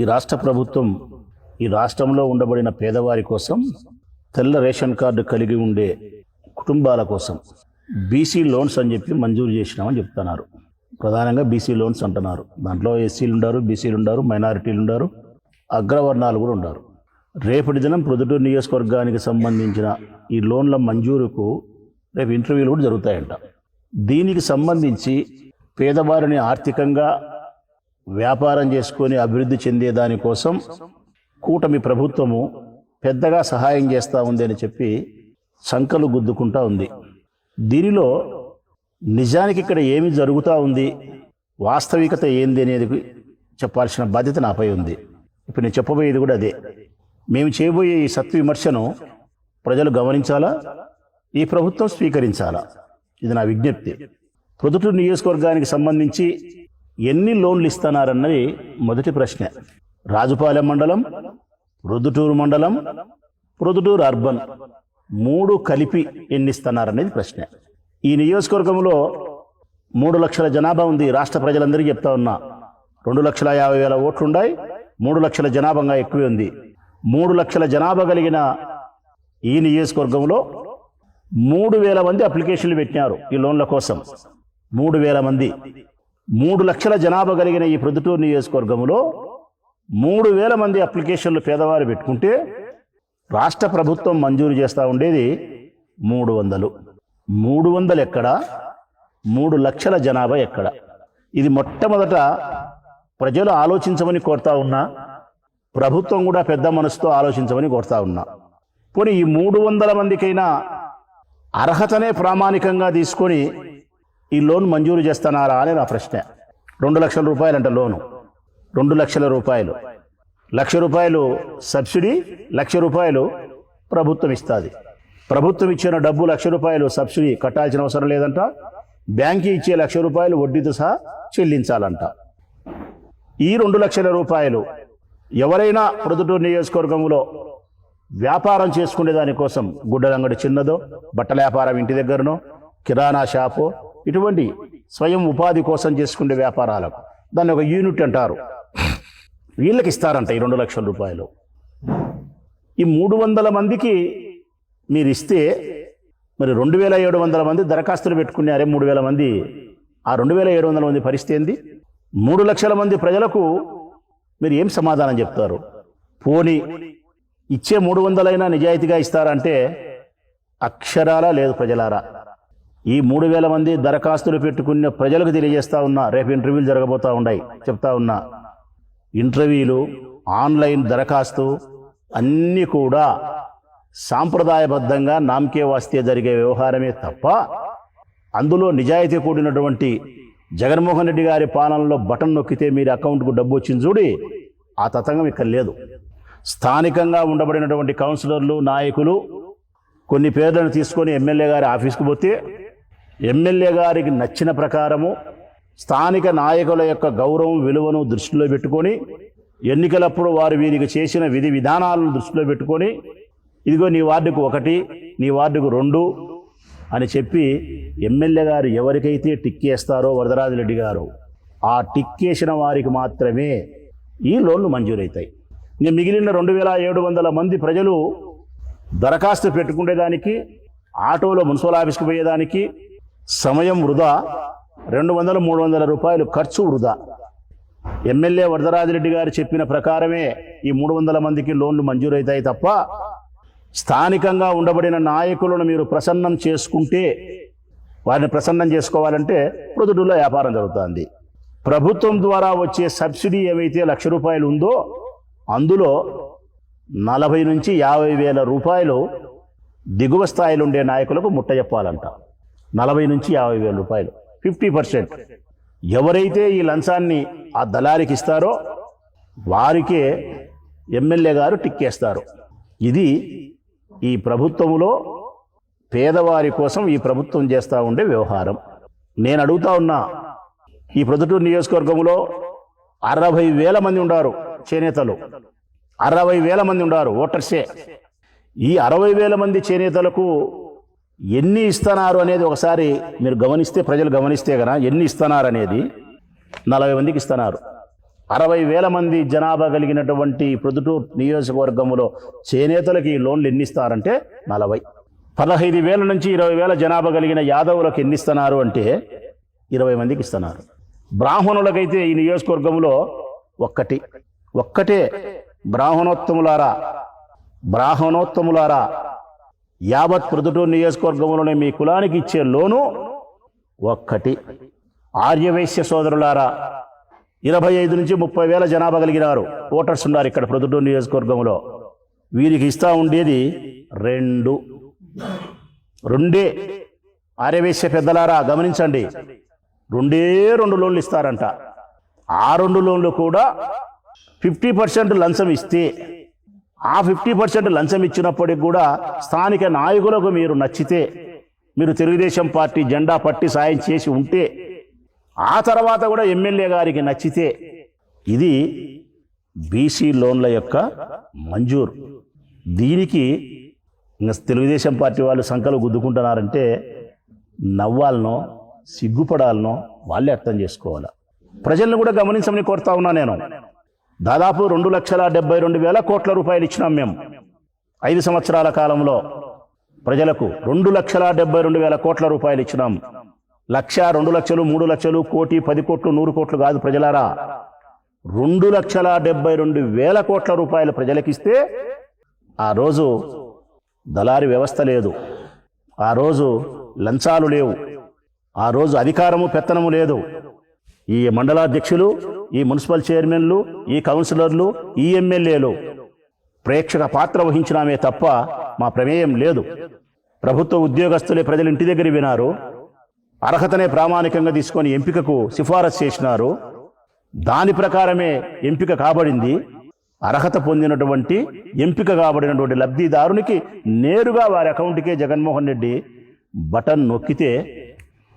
ఈ రాష్ట్ర ప్రభుత్వం ఈ రాష్ట్రంలో ఉండబడిన పేదవారి కోసం తెల్ల రేషన్ కార్డు కలిగి ఉండే కుటుంబాల కోసం బీసీ లోన్స్ అని చెప్పి మంజూరు చేసినామని చెప్తున్నారు. ప్రధానంగా బీసీ లోన్స్ అంటున్నారు. దాంట్లో ఎస్సీలు ఉండారు బీసీలు ఉండారు మైనారిటీలు ఉండారు అగ్రవర్ణాలు కూడా ఉండారు. రేపటి దినం ప్రొద్దుటూరు నియోజకవర్గానికి సంబంధించిన ఈ లోన్ల మంజూరుకు రేపు ఇంటర్వ్యూలు కూడా జరుగుతాయంట. దీనికి సంబంధించి పేదవారిని ఆర్థికంగా వ్యాపారం చేసుకొని అభివృద్ధి చెందే దానికోసం కూటమి ప్రభుత్వము పెద్దగా సహాయం చేస్తూ ఉంది అని చెప్పి సంకలు గుద్దుకుంటా ఉంది. దీనిలో నిజానికి ఇక్కడ ఏమి జరుగుతూ ఉంది? వాస్తవికత ఏంది అనేది చెప్పాల్సిన బాధ్యత నాపై ఉంది. ఇప్పుడు నేను చెప్పబోయేది కూడా అదే. మేము చేయబోయే ఈ సత్విమర్శను ప్రజలు గమనించాలా? ఈ ప్రభుత్వం స్వీకరించాలా? ఇది నా విజ్ఞప్తి. ప్రొద్దుటూరు నియోజకవర్గానికి సంబంధించి ఎన్ని లోన్లు ఇస్తున్నారన్నది మొదటి ప్రశ్న. రాజుపాలెం మండలం ప్రొద్దుటూరు మండలం ప్రొద్దుటూరు అర్బన్ మూడు కలిపి ఎన్ని ఇస్తున్నారనేది ప్రశ్న. ఈ నియోజకవర్గంలో మూడు లక్షల జనాభా ఉంది. రాష్ట్ర ప్రజలందరికీ చెప్తా ఉన్నా. రెండు లక్షల యాభై వేల ఓట్లున్నాయి మూడు లక్షల జనాభాగా ఎక్కువే ఉంది. మూడు లక్షల జనాభా కలిగిన ఈ నియోజకవర్గంలో మూడు వేల మంది అప్లికేషన్లు పెట్టినారు ఈ లోన్ల కోసం. మూడు వేల మంది. మూడు లక్షల జనాభా కలిగిన ఈ ప్రొద్దుటూరు నియోజకవర్గంలో మూడు వేల మంది అప్లికేషన్లు పేదవారు పెట్టుకుంటే రాష్ట్ర ప్రభుత్వం మంజూరు చేస్తూ ఉండేది మూడు వందలు. మూడు వందలు ఎక్కడ? మూడు లక్షల జనాభా ఎక్కడ? ఇది మొట్టమొదట ప్రజలు ఆలోచించమని కోరుతా ఉన్నా ప్రభుత్వం కూడా పెద్ద మనసుతో ఆలోచించమని కోరుతా ఉన్నా. పోనీ ఈ మూడు వందల మందికైనా అర్హతనే ప్రామాణికంగా తీసుకొని ఈ లోన్ మంజూరు చేస్తున్నారా అని నా ప్రశ్న. రెండు లక్షల రూపాయలంట లోను. రెండు లక్షల రూపాయలు. లక్ష రూపాయలు సబ్సిడీ లక్ష రూపాయలు ప్రభుత్వం ఇస్తుంది. ప్రభుత్వం ఇచ్చిన డబ్బు లక్ష రూపాయలు సబ్సిడీ కట్టాల్సిన అవసరం లేదంట. బ్యాంకి ఇచ్చే లక్ష రూపాయలు వడ్డీతో సహా చెల్లించాలంట. ఈ రెండు లక్షల రూపాయలు ఎవరైనా ప్రొద్దుటూరు నియోజకవర్గంలో వ్యాపారం చేసుకునే దానికోసం గుడ్డలంగడి చిన్నదో బట్టల వ్యాపారం ఇంటి దగ్గరనో కిరాణా షాపు ఇటువంటి స్వయం ఉపాధి కోసం చేసుకునే వ్యాపారాలకు దాన్ని ఒక యూనిట్ అంటారు. వీళ్ళకి ఇస్తారంట ఈ రెండు లక్షల రూపాయలు. ఈ మూడు వందల మందికి మీరు ఇస్తే మరి రెండు వేల ఏడు వందల మంది దరఖాస్తులు పెట్టుకున్నారే మూడు వేల మంది. ఆ రెండు వేల ఏడు వందల మంది పరిస్థితి ఏంది? మూడు లక్షల మంది ప్రజలకు మీరు ఏం సమాధానం చెప్తారు? పోని ఇచ్చే మూడు వందలైనా నిజాయితీగా ఇస్తారంటే అక్షరాలా లేదు ప్రజలారా? ఈ మూడు వేల మంది దరఖాస్తులు పెట్టుకున్న ప్రజలకు తెలియజేస్తా ఉన్నా. రేపు ఇంటర్వ్యూలు జరగబోతా ఉన్నాయి. చెప్తా ఉన్నా. ఇంటర్వ్యూలు ఆన్లైన్ దరఖాస్తు అన్నీ కూడా సాంప్రదాయబద్ధంగా నామకే వాస్తే జరిగే వ్యవహారమే తప్ప అందులో నిజాయితీ కూడినటువంటి జగన్మోహన్ రెడ్డి గారి పాలనలో బటన్ నొక్కితే మీరు అకౌంట్కు డబ్బు వచ్చింది చూడి ఆ తతంగం ఇక్కడ లేదు. స్థానికంగా ఉండబడినటువంటి కౌన్సిలర్లు నాయకులు కొన్ని పేర్లను తీసుకొని ఎమ్మెల్యే గారి ఆఫీస్కి పోతే ఎమ్మెల్యే గారికి నచ్చిన ప్రకారము స్థానిక నాయకుల యొక్క గౌరవం విలువను దృష్టిలో పెట్టుకొని ఎన్నికలప్పుడు వారు వీరికి చేసిన విధి విధానాలను దృష్టిలో పెట్టుకొని ఇదిగో నీ వార్డుకు ఒకటి నీ వార్డుకు రెండు అని చెప్పి ఎమ్మెల్యే గారు ఎవరికైతే టిక్కేస్తారో వరదరాజరెడ్డి గారు ఆ టిక్కేసిన వారికి మాత్రమే ఈ లోన్లు మంజూరవుతాయి ఇంకా మిగిలిన రెండు వేల ఏడు వందల మంది ప్రజలు దరఖాస్తు పెట్టుకునేదానికి ఆటోలో మున్సిపల్ ఆఫీస్కి పోయేదానికి సమయం వృధా. రెండు వందల మూడు వందల రూపాయలు ఖర్చు వృధా. ఎమ్మెల్యే వరదరాజిరెడ్డి గారు చెప్పిన ప్రకారమే ఈ మూడు వందల మందికి లోన్లు మంజూరవుతాయి తప్ప స్థానికంగా ఉండబడిన నాయకులను మీరు ప్రసన్నం చేసుకుంటే వారిని ప్రసన్నం చేసుకోవాలంటే ప్రొద్దుటూరులో వ్యాపారం జరుగుతుంది. ప్రభుత్వం ద్వారా వచ్చే సబ్సిడీ ఏవైతే లక్ష రూపాయలు ఉందో అందులో నలభై నుంచి యాభై వేల రూపాయలు దిగువ స్థాయిలో ఉండే నాయకులకు ముట్ట చెప్పాలంట నలభై నుంచి యాభై వేల రూపాయలు. Fifty percent. ఎవరైతే ఈ లంచాన్ని ఆ దళారికి ఇస్తారో వారికే ఎమ్మెల్యే గారు టిక్కేస్తారు. ఇది ఈ ప్రభుత్వంలో పేదవారి కోసం ఈ ప్రభుత్వం చేస్తూ ఉండే వ్యవహారం. నేను అడుగుతా ఉన్నా ఈ ప్రొద్దుటూరు నియోజకవర్గంలో అరవై వేల మంది ఉన్నారు చేనేతలు. అరవై వేల మంది ఉన్నారు ఓటర్సే. ఈ అరవై వేల మంది చేనేతలకు ఎన్ని ఇస్తున్నారు అనేది ఒకసారి మీరు గమనిస్తే ప్రజలు గమనిస్తే కదా ఎన్ని ఇస్తున్నారు అనేది. నలభై మందికి ఇస్తున్నారు. అరవై వేల మంది జనాభా కలిగినటువంటి ప్రొద్దుటూరు నియోజకవర్గంలో చేనేతలకు ఈ లోన్లు ఎన్ని ఇస్తారంటే నలభై. పదహైదు వేల నుంచి ఇరవై వేల జనాభా కలిగిన యాదవులకు ఎన్ని ఇస్తున్నారు అంటే ఇరవై మందికి ఇస్తున్నారు. బ్రాహ్మణులకైతే ఈ నియోజకవర్గంలో ఒక్కటి. ఒక్కటే బ్రాహ్మణోత్తములారా బ్రాహ్మణోత్తములారా యావత్ ప్రొద్దుటూరు నియోజకవర్గంలోనే మీ కులానికి ఇచ్చే లోను ఒక్కటి. ఆర్యవైశ్య సోదరులారా ఇరవై ఐదు నుంచి ముప్పై వేల జనాభా కలిగినారు. ఓటర్స్ ఉన్నారు ఇక్కడ ప్రొద్దుటూరు నియోజకవర్గంలో. వీరికి ఇస్తా ఉండేది రెండు. రెండే. ఆర్యవైశ్య పెద్దలారా గమనించండి. రెండే రెండు లోన్లు ఇస్తారంట. ఆ రెండు లోన్లు కూడా ఫిఫ్టీ పర్సెంట్ లంచం ఇస్తే ఆ ఫిఫ్టీ పర్సెంట్ లంచం ఇచ్చినప్పటికి కూడా స్థానిక నాయకులకు మీరు నచ్చితే మీరు తెలుగుదేశం పార్టీ జెండా పట్టి సాయం చేసి ఉంటే ఆ తర్వాత కూడా ఎమ్మెల్యే గారికి నచ్చితే ఇది బీసీ లోన్ల యొక్క మంజూరు. దీనికి ఇంకా తెలుగుదేశం పార్టీ వాళ్ళు సంఖలు గుద్దుకుంటున్నారంటే నవ్వాలనో సిగ్గుపడాలనో వాళ్ళే అర్థం చేసుకోవాలి. ప్రజలను కూడా గమనించమని కోరుతా ఉన్నా నేను. దాదాపు రెండు లక్షల డెబ్బై రెండు వేల కోట్ల రూపాయలు ఇచ్చినాం మేము. ఐదు సంవత్సరాల కాలంలో ప్రజలకు రెండు లక్షల డెబ్బై రెండు వేల కోట్ల రూపాయలు ఇచ్చినాం. లక్ష రెండు లక్షలు మూడు లక్షలు కోటి పది కోట్లు నూరు కోట్లు కాదు ప్రజలారా. రెండు లక్షల డెబ్బై రెండు వేల కోట్ల రూపాయలు ప్రజలకిస్తే ఆ రోజు దళారి వ్యవస్థ లేదు. ఆ రోజు లంచాలు లేవు. ఆ రోజు అధికారము పెత్తనము లేదు. ఈ మండలాధ్యక్షులు ఈ మున్సిపల్ చైర్మన్లు ఈ కౌన్సిలర్లు ఈ ఎమ్మెల్యేలు. ప్రేక్షక పాత్ర వహించినామే తప్ప మా ప్రమేయం లేదు. ప్రభుత్వ ఉద్యోగస్తులే ప్రజలు ఇంటి దగ్గర వినారు అర్హతనే ప్రామాణికంగా తీసుకొని ఎంపికకు సిఫారసు చేసినారు. దాని ప్రకారమే ఎంపిక కాబడింది. అర్హత పొందినటువంటి ఎంపిక కాబడినటువంటి లబ్ధిదారునికి నేరుగా వారి అకౌంట్కే జగన్మోహన్ రెడ్డి బటన్ నొక్కితే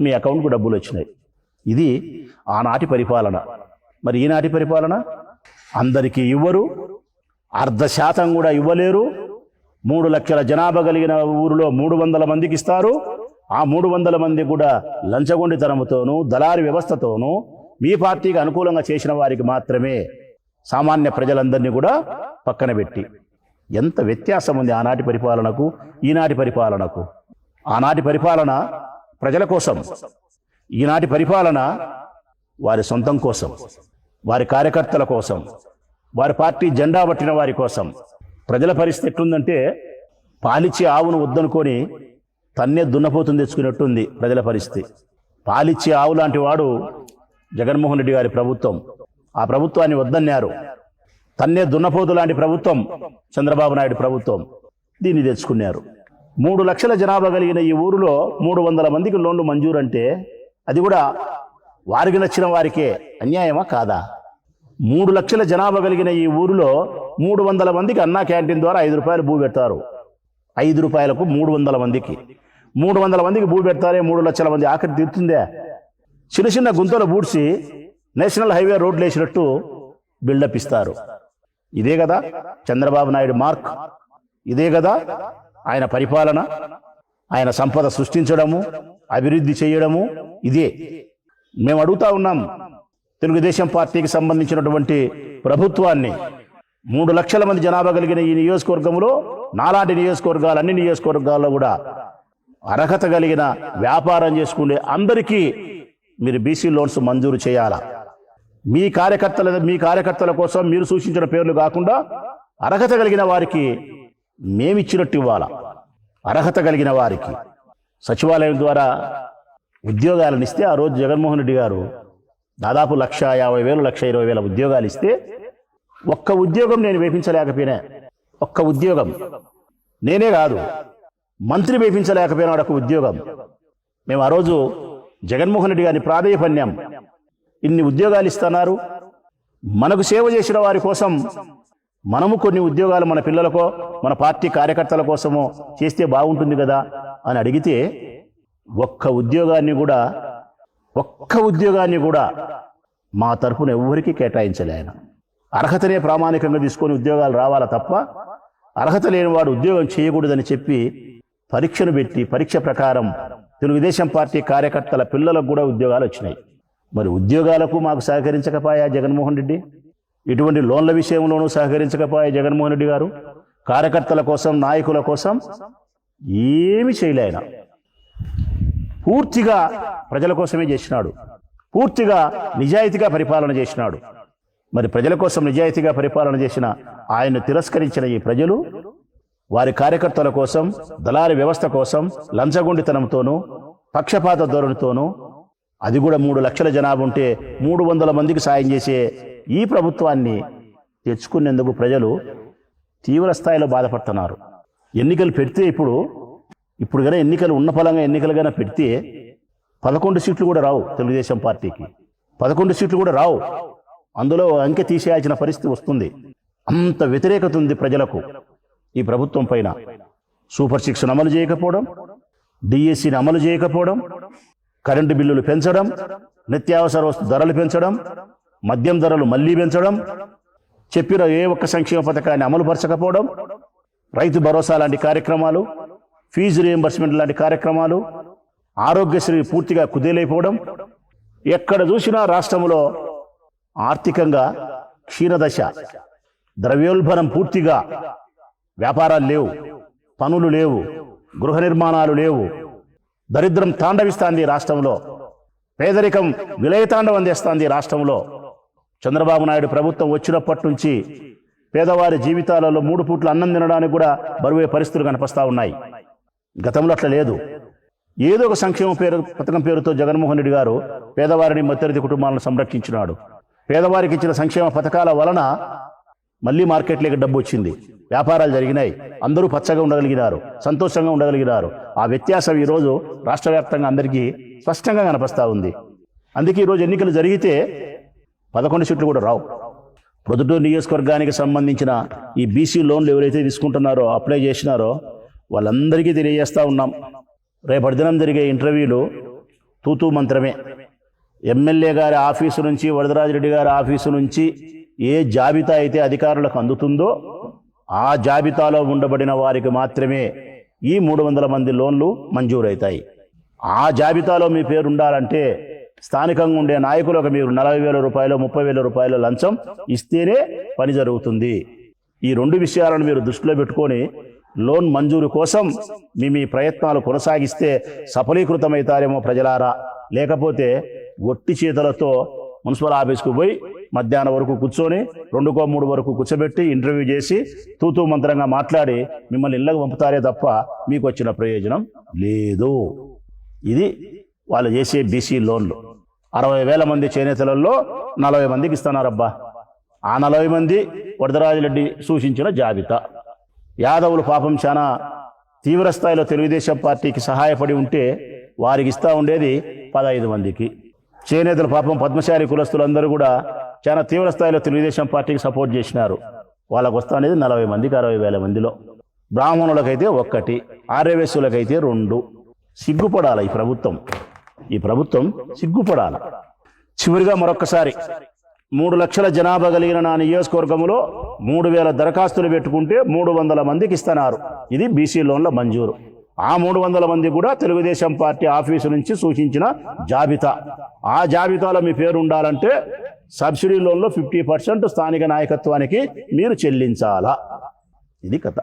మీ అకౌంట్కు డబ్బులు వచ్చినాయి. ఇది ఆనాటి పరిపాలన. మరి ఈనాటి పరిపాలన? అందరికీ ఇవ్వరు. అర్ధ శాతం కూడా ఇవ్వలేరు. మూడు లక్షల జనాభా కలిగిన ఊరిలో మూడు వందల మందికి ఇస్తారు. ఆ మూడు వందల మంది కూడా లంచగొండితనముతోనూ దళారి వ్యవస్థతోనూ మీ పార్టీకి అనుకూలంగా చేసిన వారికి మాత్రమే సామాన్య ప్రజలందరినీ కూడా పక్కన పెట్టి. ఎంత వ్యత్యాసం ఉంది ఆనాటి పరిపాలనకు ఈనాటి పరిపాలనకు. ఆనాటి పరిపాలన ప్రజల కోసం. ఈనాటి పరిపాలన వారి సొంతం కోసం వారి కార్యకర్తల కోసం వారి పార్టీ జెండా పట్టిన వారి కోసం. ప్రజల పరిస్థితి ఎట్లుందంటే పాలిచ్చే ఆవును వద్దనుకొని తన్నే దున్నపోతుని తెచ్చుకున్నట్టుంది ప్రజల పరిస్థితి. పాలిచ్చే ఆవు లాంటి వాడు జగన్మోహన్ రెడ్డి గారి ప్రభుత్వం. ఆ ప్రభుత్వాన్ని వద్దన్నారు. తన్నే దున్నపోతు లాంటి ప్రభుత్వం చంద్రబాబు నాయుడు ప్రభుత్వం దీన్ని తెచ్చుకున్నారు. మూడు లక్షల జనాభా కలిగిన ఈ ఊరిలో మూడు వందల మందికి లోన్లు మంజూరు అంటే అది కూడా వారికి నచ్చిన వారికే అన్యాయమా కాదా? మూడు లక్షల జనాభా కలిగిన ఈ ఊరిలో మూడు వందల మందికి అన్నా క్యాంటీన్ ద్వారా ఐదు రూపాయలు భూ పెడతారు. ఐదు రూపాయలకు మూడు వందల మందికి. మూడు వందల మందికి భూ పెడతారే మూడు లక్షల మంది ఆఖరి తీరుతుందే. చిన్న చిన్న గుంతలు బూడ్చి నేషనల్ హైవే రోడ్లు వేసినట్టు బిల్డప్ ఇస్తారు. ఇదే కదా చంద్రబాబు నాయుడు మార్క్. ఇదే కదా ఆయన పరిపాలన. ఆయన సంపద సృష్టించడము అభివృద్ధి చేయడము ఇదే. మేము అడుగుతా ఉన్నాం తెలుగుదేశం పార్టీకి సంబంధించినటువంటి ప్రభుత్వాన్ని. మూడు లక్షల మంది జనాభా కలిగిన ఈ నియోజకవర్గంలో నాలాంటి నియోజకవర్గాలు అన్ని నియోజకవర్గాల్లో కూడా అర్హత కలిగిన వ్యాపారం చేసుకునే అందరికీ మీరు బీసీ లోన్స్ మంజూరు చేయాలా? మీ కార్యకర్తల మీ కార్యకర్తల కోసం మీరు సూచించిన పేర్లు కాకుండా అర్హత కలిగిన వారికి మేమిచ్చినట్టు ఇవ్వాలా? అర్హత కలిగిన వారికి. సచివాలయం ద్వారా ఉద్యోగాలను ఇస్తే ఆ రోజు జగన్మోహన్ రెడ్డి గారు దాదాపు లక్ష యాభై వేలు లక్ష ఇరవై వేల ఉద్యోగాలు ఇస్తే ఒక్క ఉద్యోగం నేను వేపించలేకపోయినా. ఒక్క ఉద్యోగం. నేనే కాదు మంత్రి వేపించలేకపోయినాడు ఒక ఉద్యోగం. మేము ఆ రోజు జగన్మోహన్ రెడ్డి గారిని ప్రాధేయపన్యాం ఇన్ని ఉద్యోగాలు ఇస్తున్నారు. మనకు సేవ చేసిన వారి కోసం మనము కొన్ని ఉద్యోగాలు మన పిల్లలకో మన పార్టీ కార్యకర్తల కోసమో చేస్తే బాగుంటుంది కదా అని అడిగితే ఒక్క ఉద్యోగాన్ని కూడా ఒక్క ఉద్యోగాన్ని కూడా మా తరఫున ఎవ్వరికీ కేటాయించలే ఆయన. అర్హతనే ప్రామాణికంగా తీసుకొని ఉద్యోగాలు రావాలా తప్ప అర్హత లేనివాడు ఉద్యోగం చేయకూడదని చెప్పి పరీక్షను పెట్టి పరీక్ష ప్రకారం తెలుగుదేశం పార్టీ కార్యకర్తల పిల్లలకు కూడా ఉద్యోగాలు వచ్చినాయి. మరి ఉద్యోగాలకు మాకు సహకరించకపోయా జగన్మోహన్ రెడ్డి? ఇటువంటి లోన్ల విషయంలోనూ సహకరించకపోయా జగన్మోహన్ రెడ్డి గారు? కార్యకర్తల కోసం నాయకుల కోసం ఏమి చేయలే ఆయన. పూర్తిగా ప్రజల కోసమే చేసినాడు. పూర్తిగా నిజాయితీగా పరిపాలన చేసినాడు. మరి ప్రజల కోసం నిజాయితీగా పరిపాలన చేసిన ఆయన్ను తిరస్కరించిన ఈ ప్రజలు వారి కార్యకర్తల కోసం దళారి వ్యవస్థ కోసం లంచగొండితనంతోనూ పక్షపాత ధోరణితోనూ అది కూడా మూడు లక్షల జనాభా ఉంటే మూడు వందల మందికి సాయం చేసే ఈ ప్రభుత్వాన్ని తెచ్చుకునేందుకు ప్రజలు తీవ్ర స్థాయిలో బాధపడుతున్నారు. ఎన్నికలు పెడితే ఇప్పుడు ఇప్పుడు కనుక ఎన్నికలు ఉన్న ఫలంగా ఎన్నికలు కనుక పెడితే పదకొండు సీట్లు కూడా రావు తెలుగుదేశం పార్టీకి. పదకొండు సీట్లు కూడా రావు. అందులో అంకె తీసేయాల్సిన పరిస్థితి వస్తుంది. అంత వ్యతిరేకత ఉంది ప్రజలకు ఈ ప్రభుత్వం పైన. సూపర్ సిక్స్ను అమలు చేయకపోవడం డిఎస్సిని అమలు చేయకపోవడం కరెంటు బిల్లులు పెంచడం నిత్యావసర వస్తు ధరలు పెంచడం మద్యం ధరలు మళ్ళీ పెంచడం చెప్పిన ఏ ఒక్క సంక్షేమ పథకాన్ని అమలుపరచకపోవడం రైతు భరోసా లాంటి కార్యక్రమాలు ఫీజు రియంబర్స్మెంట్ లాంటి కార్యక్రమాలు ఆరోగ్యశ్రీ పూర్తిగా కుదేలైపోవడం ఎక్కడ చూసినా రాష్ట్రంలో ఆర్థికంగా క్షీణదశ ద్రవ్యోల్బణం పూర్తిగా వ్యాపారాలు లేవు పనులు లేవు గృహ నిర్మాణాలు లేవు. దరిద్రం తాండవిస్తాంది రాష్ట్రంలో పేదరికం విలయతాండవం చేస్తాంది రాష్ట్రంలో. చంద్రబాబు నాయుడు ప్రభుత్వం వచ్చినప్పటి నుంచి పేదవారి జీవితాలలో మూడు పూట్ల అన్నం తినడానికి కూడా బరువే పరిస్థితులు కనిపిస్తూ ఉన్నాయి. గతంలో అట్లా లేదు. ఏదో ఒక సంక్షేమ పేరు పథకం పేరుతో జగన్మోహన్ రెడ్డి గారు పేదవారిని మధ్యతరగతి కుటుంబాలను సంరక్షించినాడు. పేదవారికి ఇచ్చిన సంక్షేమ పథకాల వలన మళ్ళీ మార్కెట్లోకి డబ్బు వచ్చింది. వ్యాపారాలు జరిగినాయి. అందరూ పచ్చగా ఉండగలిగినారు సంతోషంగా ఉండగలిగినారు. ఆ వ్యత్యాసం ఈరోజు రాష్ట్ర వ్యాప్తంగా అందరికీ స్పష్టంగా కనిపిస్తూ ఉంది. అందుకే ఈరోజు ఎన్నికలు జరిగితే పదకొండు సీట్లు కూడా రావు. ప్రొద్దుటూరు నియోజకవర్గానికి సంబంధించిన ఈ బీసీ లోన్లు ఎవరైతే తీసుకుంటున్నారో అప్లై చేసినారో వాళ్ళందరికీ తెలియజేస్తూ ఉన్నాం. రేపటి దినం జరిగే ఇంటర్వ్యూలు తూతూ మంత్రమే. ఎమ్మెల్యే గారి ఆఫీసు నుంచి వరదరాజరెడ్డి గారి ఆఫీసు నుంచి ఏ జాబితా అయితే అధికారులకు అందుతుందో ఆ జాబితాలో ఉండబడిన వారికి మాత్రమే ఈ మూడు వందల మంది లోన్లు మంజూరవుతాయి ఆ జాబితాలో మీ పేరు ఉండాలంటే స్థానికంగా ఉండే నాయకులకు మీరు నలభై వేల రూపాయలు ముప్పై వేల రూపాయల లంచం ఇస్తేనే పని జరుగుతుంది. ఈ రెండు విషయాలను మీరు దృష్టిలో పెట్టుకొని లోన్ మంజూరు కోసం మీ మీ ప్రయత్నాలు కొనసాగిస్తే సఫలీకృతమవుతారేమో ప్రజలారా. లేకపోతే ఒట్టి చేతులతో మున్సిపల్ ఆఫీస్కు పోయి మధ్యాహ్నం వరకు కూర్చొని రెండుకో మూడు వరకు కూర్చోబెట్టి ఇంటర్వ్యూ చేసి తూతూ మంత్రంగా మాట్లాడి మిమ్మల్ని ఇళ్ళకు పంపుతారే తప్ప మీకు వచ్చిన ప్రయోజనం లేదు. ఇది వాళ్ళు చేసే బీసీ లోన్లు. అరవై వేల మంది చేనేతలలో నలభై మందికి ఇస్తున్నారబ్బా. ఆ నలభై మంది వరదరాజరెడ్డి సూచించిన జాబితా. యాదవులు పాపం చాలా తీవ్ర స్థాయిలో తెలుగుదేశం పార్టీకి సహాయపడి ఉంటే వారికి ఇస్తా ఉండేది పదహైదు మందికి. చేనేతల పాపం పద్మశాలి కులస్తులందరూ కూడా చాలా తీవ్ర స్థాయిలో తెలుగుదేశం పార్టీకి సపోర్ట్ చేసినారు. వాళ్ళకు వస్తా అనేది నలభై మందికి అరవై వేల మందిలో. బ్రాహ్మణులకైతే ఒక్కటి ఆర్యవేశ్యులకైతే రెండు. సిగ్గుపడాలి ఈ ప్రభుత్వం. ఈ ప్రభుత్వం సిగ్గుపడాలి. చివరిగా మరొక్కసారి మూడు లక్షల జనాభా కలిగిన నా నియోజకవర్గంలో మూడు వేల దరఖాస్తులు పెట్టుకుంటే మూడు వందల మందికి ఇస్తున్నారు. ఇది బీసీ లోన్ల మంజూరు. ఆ మూడు వందల మంది కూడా తెలుగుదేశం పార్టీ ఆఫీసు నుంచి సూచించిన జాబితా. ఆ జాబితాలో మీ పేరు ఉండాలంటే సబ్సిడీ లోన్లో ఫిఫ్టీ పర్సెంట్ స్థానిక నాయకత్వానికి మీరు చెల్లించాలా. ఇది కథ.